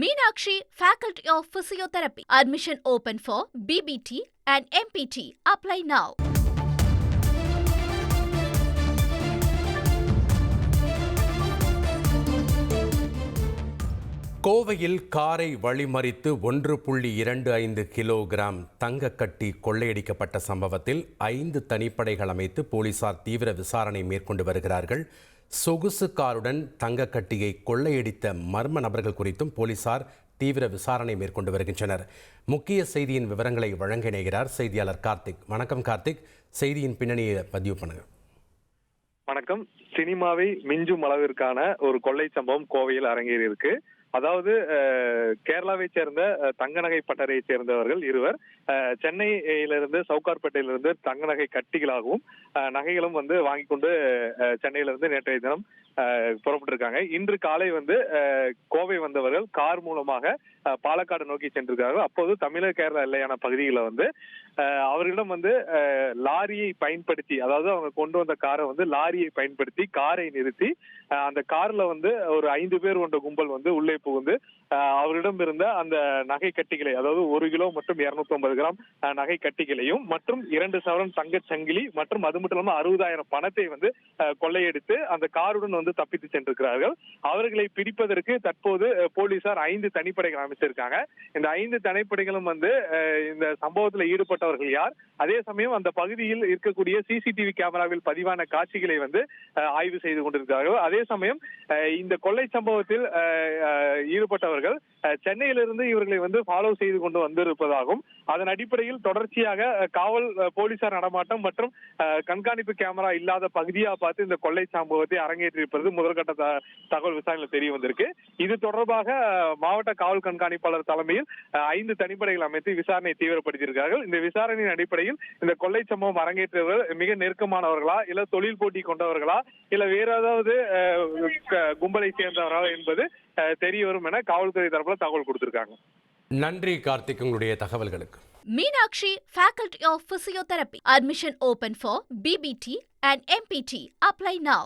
Meenakshi faculty of physiotherapy admission open for BPT and MPT apply now கோவையில் காரை வழிமறித்து ஒன்று புள்ளி இரண்டு ஐந்து கிலோகிராம் தங்கக்கட்டி கொள்ளையடிக்கப்பட்ட சம்பவத்தில் ஐந்து தனிப்படைகள் அமைத்து போலீசார் தீவிர விசாரணை மேற்கொண்டு வருகிறார்கள். சொகுசு காருடன் தங்க கட்டியை கொள்ளையடித்த மர்ம நபர்கள் குறித்தும் போலீசார் தீவிர விசாரணை மேற்கொண்டு வருகின்றனர். முக்கிய செய்தியின் விவரங்களை வழங்க இணைகிறார் செய்தியாளர் கார்த்திக். வணக்கம் கார்த்திக். செய்தியின் பின்னணியை பதிவு பண்ணுங்க. வணக்கம். சினிமாவை மிஞ்சும் அளவிற்கான ஒரு கொள்ளை சம்பவம் கோவையில் அரங்கேறி இருக்கு அதாவது கேரளாவை சேர்ந்த தங்கநகை பட்டறையை சேர்ந்தவர்கள் இருவர் சென்னையிலிருந்து சவுகார்பேட்டையிலிருந்து தங்கநகை கட்டிகளாகவும் அஹ், நகைகளும் வந்து வாங்கி கொண்டு அஹ், சென்னையிலிருந்து நேற்றைய தினம் அஹ், புறப்பட்டிருக்காங்க. இன்று காலை வந்து கோவை வந்தவர்கள் கார் மூலமாக பாலக்காடு நோக்கி சென்றிருக்கார்கள் அப்போது தமிழக கேரளா எல்லையான பகுதிகளில் வந்து அவர்களிடம் வந்து லாரியை பயன்படுத்தி அதாவது அவங்க கொண்டு வந்த காரை வந்து லாரியை பயன்படுத்தி காரை நிறுத்தி அந்த கார்ல வந்து ஒரு ஐந்து பேர் கொண்ட கும்பல் வந்து உள்ளே புகுந்து அவரிடம் இருந்த அந்த நகை கட்டிகளை அதாவது ஒரு கிலோ மற்றும் 250 கிராம் நகை கட்டிகளையும் மற்றும் இரண்டு சவரன் தங்க சங்கிலி மற்றும் அது மட்டும் இல்லாமல் அறுபதாயிரம் பணத்தை வந்து கொள்ளையடித்து அந்த காருடன் வந்து தப்பித்து சென்றிருக்கிறார்கள். அவர்களை பிடிப்பதற்கு தற்போது போலீசார் ஐந்து தனிப்படைகள் அமைச்சிருக்காங்க. இந்த ஐந்து தனிப்படைகளும் வந்து இந்த சம்பவத்தில் ஈடுபட்ட ஈடுபட்டவர்கள் யார்? அதே சமயம் அந்த பகுதியில் இருக்கக்கூடிய சிசிடிவி கேமராவில் பதிவான காட்சிகளை வந்து ஆய்வு செய்து கொண்டிருக்கிறார்கள். அதே சமயம் இந்த கொள்ளை சம்பவத்தில் ஈடுபட்டவர்கள் சென்னையிலிருந்து இவர்களை வந்து ஃபாலோ செய்து கொண்டு வந்திருப்பதாகவும் அதன் அடிப்படையில் தொடர்ச்சியாக காவல் போலீசார் நடமாட்டம் மற்றும் கண்காணிப்பு கேமரா இல்லாத பகுதியா பார்த்து இந்த கொள்ளை சம்பவத்தை அரங்கேற்றிருப்பது முதற்கட்ட தகவல் விசாரணையில் தெரிய வந்திருக்கு. இது தொடர்பாக மாவட்ட காவல் கண்காணிப்பாளர் தலைமையில் ஐந்து தனிப்படைகள் அமைத்து விசாரணை தீவிரப்படுத்தியிருக்கிறார்கள். இந்த விசாரணையின் அடிப்படையில் இந்த கொள்ளை சம்பவம் அரங்கேற்றவர் மிக நெருக்கமானவர்களா இல்ல தொழில் போட்டி கொண்டவர்களா இல்ல வேற ஏதாவது கும்பலை சேர்ந்தவர்களா என்பது தெரிய வரும் என காவல்துறை தரப்புல தகவல் கொடுத்திருக்காங்க நன்றி கார்த்திக் உங்களுடைய தகவல்களுக்கு Meenakshi, Faculty of Physiotherapy. Admission open for BBT and MPT. Apply now.